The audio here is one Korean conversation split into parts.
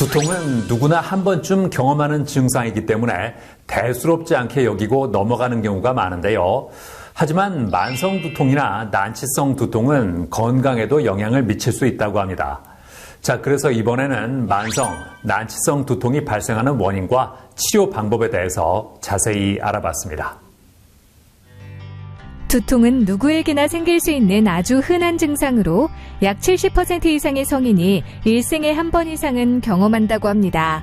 두통은 누구나 한 번쯤 경험하는 증상이기 때문에 대수롭지 않게 여기고 넘어가는 경우가 많은데요. 하지만 만성 두통이나 난치성 두통은 건강에도 영향을 미칠 수 있다고 합니다. 자, 그래서 이번에는 만성, 난치성 두통이 발생하는 원인과 치료 방법에 대해서 자세히 알아봤습니다. 두통은 누구에게나 생길 수 있는 아주 흔한 증상으로 약 70% 이상의 성인이 일생에 한 번 이상은 경험한다고 합니다.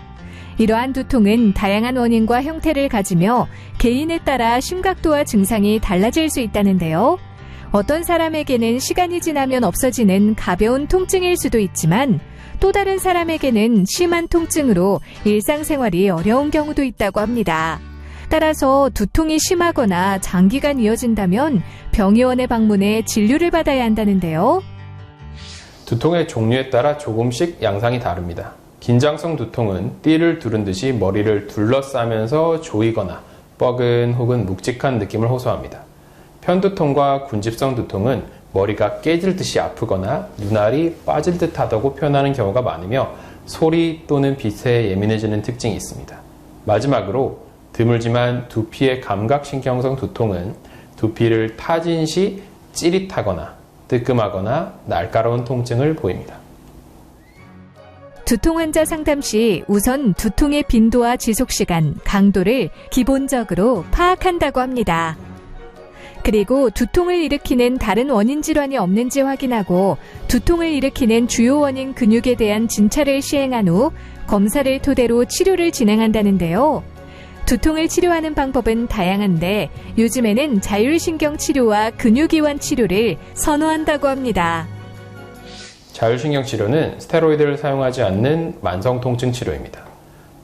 이러한 두통은 다양한 원인과 형태를 가지며 개인에 따라 심각도와 증상이 달라질 수 있다는데요. 어떤 사람에게는 시간이 지나면 없어지는 가벼운 통증일 수도 있지만 또 다른 사람에게는 심한 통증으로 일상생활이 어려운 경우도 있다고 합니다. 따라서 두통이 심하거나 장기간 이어진다면 병의원에 방문해 진료를 받아야 한다는데요. 두통의 종류에 따라 조금씩 양상이 다릅니다. 긴장성 두통은 띠를 두른 듯이 머리를 둘러싸면서 조이거나 뻐근 혹은 묵직한 느낌을 호소합니다. 편두통과 군집성 두통은 머리가 깨질 듯이 아프거나 눈알이 빠질 듯 하다고 표현하는 경우가 많으며 소리 또는 빛에 예민해지는 특징이 있습니다. 마지막으로 드물지만 두피의 감각신경성 두통은 두피를 타진 시 찌릿하거나 뜨끔하거나 날카로운 통증을 보입니다. 두통 환자 상담 시 우선 두통의 빈도와 지속 시간, 강도를 기본적으로 파악한다고 합니다. 그리고 두통을 일으키는 다른 원인 질환이 없는지 확인하고 두통을 일으키는 주요 원인 근육에 대한 진찰을 시행한 후 검사를 토대로 치료를 진행한다는데요. 두통을 치료하는 방법은 다양한데 요즘에는 자율신경 치료와 근육이완 치료를 선호한다고 합니다. 자율신경 치료는 스테로이드를 사용하지 않는 만성 통증 치료입니다.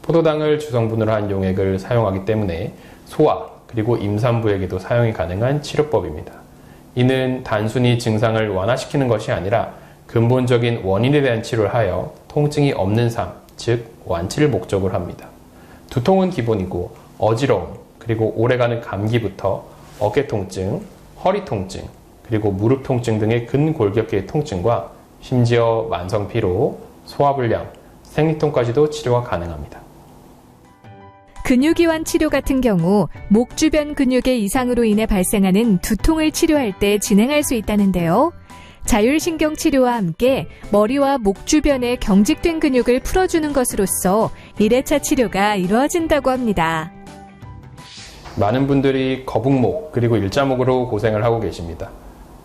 포도당을 주성분으로 한 용액을 사용하기 때문에 소화 그리고 임산부에게도 사용이 가능한 치료법입니다. 이는 단순히 증상을 완화시키는 것이 아니라 근본적인 원인에 대한 치료를 하여 통증이 없는 삶, 즉 완치를 목적으로 합니다. 두통은 기본이고 어지러움, 그리고 오래가는 감기부터 어깨 통증, 허리 통증, 그리고 무릎 통증 등의 근골격계의 통증과 심지어 만성 피로, 소화불량, 생리통까지도 치료가 가능합니다. 근육이완 치료 같은 경우 목 주변 근육의 이상으로 인해 발생하는 두통을 치료할 때 진행할 수 있다는데요. 자율신경 치료와 함께 머리와 목 주변의 경직된 근육을 풀어주는 것으로서 1회차 치료가 이루어진다고 합니다. 많은 분들이 거북목 그리고 일자목으로 고생을 하고 계십니다.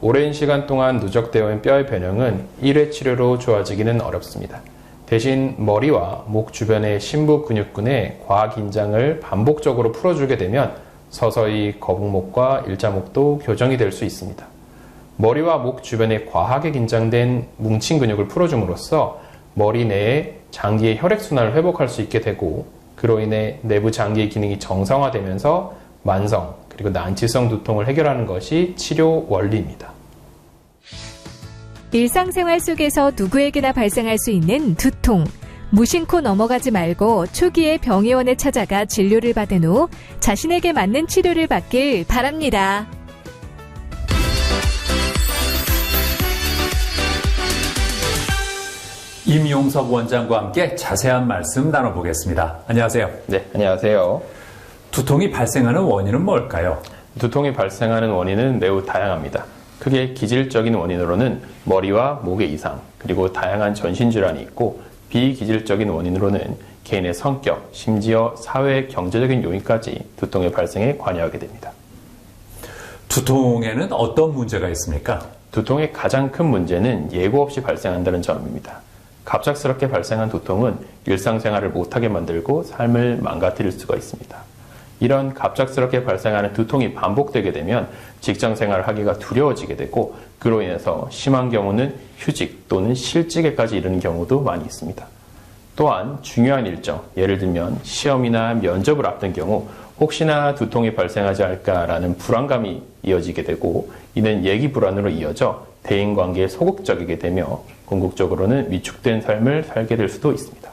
오랜 시간 동안 누적되어 있는 뼈의 변형은 1회 치료로 좋아지기는 어렵습니다. 대신 머리와 목 주변의 심부 근육군의 과학 긴장을 반복적으로 풀어주게 되면 서서히 거북목과 일자목도 교정이 될 수 있습니다. 머리와 목 주변에 과하게 긴장된 뭉친 근육을 풀어줌으로써 머리 내에 장기의 혈액순환을 회복할 수 있게 되고 그로 인해 내부 장기의 기능이 정상화되면서 만성 그리고 난치성 두통을 해결하는 것이 치료 원리입니다. 일상생활 속에서 누구에게나 발생할 수 있는 두통. 무심코 넘어가지 말고 초기에 병의원에 찾아가 진료를 받은 후 자신에게 맞는 치료를 받길 바랍니다. 임용석 원장과 함께 자세한 말씀 나눠보겠습니다. 안녕하세요. 네, 안녕하세요. 두통이 발생하는 원인은 뭘까요? 두통이 발생하는 원인은 매우 다양합니다. 크게 기질적인 원인으로는 머리와 목의 이상, 그리고 다양한 전신질환이 있고 비기질적인 원인으로는 개인의 성격, 심지어 사회 경제적인 요인까지 두통의 발생에 관여하게 됩니다. 두통에는 어떤 문제가 있습니까? 두통의 가장 큰 문제는 예고 없이 발생한다는 점입니다. 갑작스럽게 발생한 두통은 일상생활을 못하게 만들고 삶을 망가뜨릴 수가 있습니다. 이런 갑작스럽게 발생하는 두통이 반복되게 되면 직장 생활을 하기가 두려워지게 되고 그로 인해서 심한 경우는 휴직 또는 실직에까지 이르는 경우도 많이 있습니다. 또한 중요한 일정, 예를 들면 시험이나 면접을 앞둔 경우 혹시나 두통이 발생하지 않을까라는 불안감이 이어지게 되고 이는 예기 불안으로 이어져 대인 관계에 소극적이게 되며 궁극적으로는 위축된 삶을 살게 될 수도 있습니다.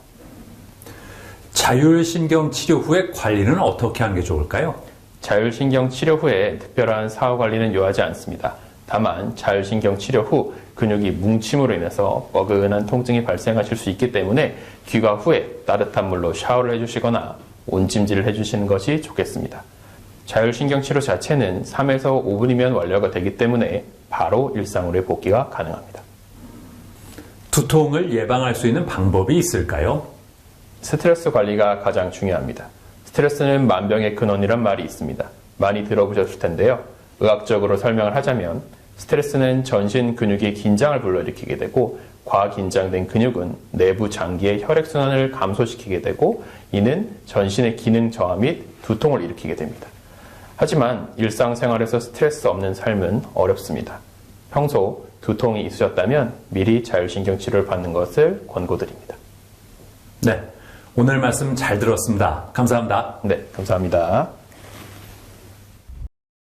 자율신경 치료 후에 관리는 어떻게 하는 게 좋을까요? 자율신경 치료 후에 특별한 사후 관리는 요하지 않습니다. 다만 자율신경 치료 후 근육이 뭉침으로 인해서 뻐근한 통증이 발생하실 수 있기 때문에 귀가 후에 따뜻한 물로 샤워를 해주시거나 온찜질을 해주시는 것이 좋겠습니다. 자율신경 치료 자체는 3에서 5분이면 완료가 되기 때문에 바로 일상으로의 복귀가 가능합니다. 두통을 예방할 수 있는 방법이 있을까요? 스트레스 관리가 가장 중요합니다. 스트레스는 만병의 근원이란 말이 있습니다. 많이 들어보셨을 텐데요. 의학적으로 설명을 하자면 스트레스는 전신 근육이 긴장을 불러일으키게 되고 과긴장된 근육은 내부 장기의 혈액순환을 감소시키게 되고 이는 전신의 기능 저하 및 두통을 일으키게 됩니다. 하지만 일상생활에서 스트레스 없는 삶은 어렵습니다. 평소 두통이 있으셨다면 미리 자율신경 치료를 받는 것을 권고드립니다. 네. 오늘 말씀 잘 들었습니다. 감사합니다. 네, 감사합니다.